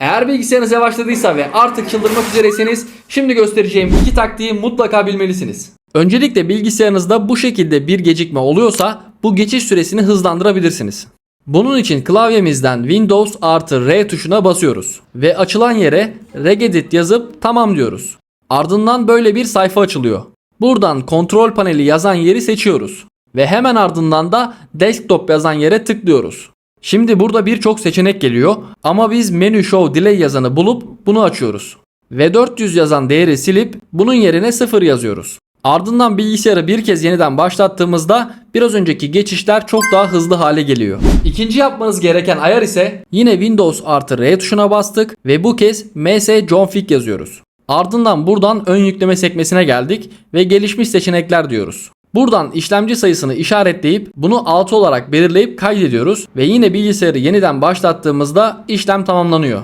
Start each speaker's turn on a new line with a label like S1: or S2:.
S1: Eğer bilgisayarınız yavaşladıysa ve artık çıldırmak üzereyseniz şimdi göstereceğim iki taktiği mutlaka bilmelisiniz. Öncelikle bilgisayarınızda bu şekilde bir gecikme oluyorsa bu geçiş süresini hızlandırabilirsiniz. Bunun için klavyemizden Windows artı R tuşuna basıyoruz ve açılan yere regedit yazıp tamam diyoruz. Ardından böyle bir sayfa açılıyor. Buradan kontrol paneli yazan yeri seçiyoruz ve hemen ardından da desktop yazan yere tıklıyoruz. Şimdi burada birçok seçenek geliyor ama biz menü show delay yazanı bulup bunu açıyoruz. Ve 400 yazan değeri silip bunun yerine 0 yazıyoruz. Ardından bilgisayarı bir kez yeniden başlattığımızda biraz önceki geçişler çok daha hızlı hale geliyor. İkinci yapmanız gereken ayar ise yine Windows artı R tuşuna bastık ve bu kez ms config yazıyoruz. Ardından buradan ön yükleme sekmesine geldik ve gelişmiş seçenekler diyoruz. Buradan işlemci sayısını işaretleyip bunu 6 olarak belirleyip kaydediyoruz ve yine bilgisayarı yeniden başlattığımızda işlem tamamlanıyor.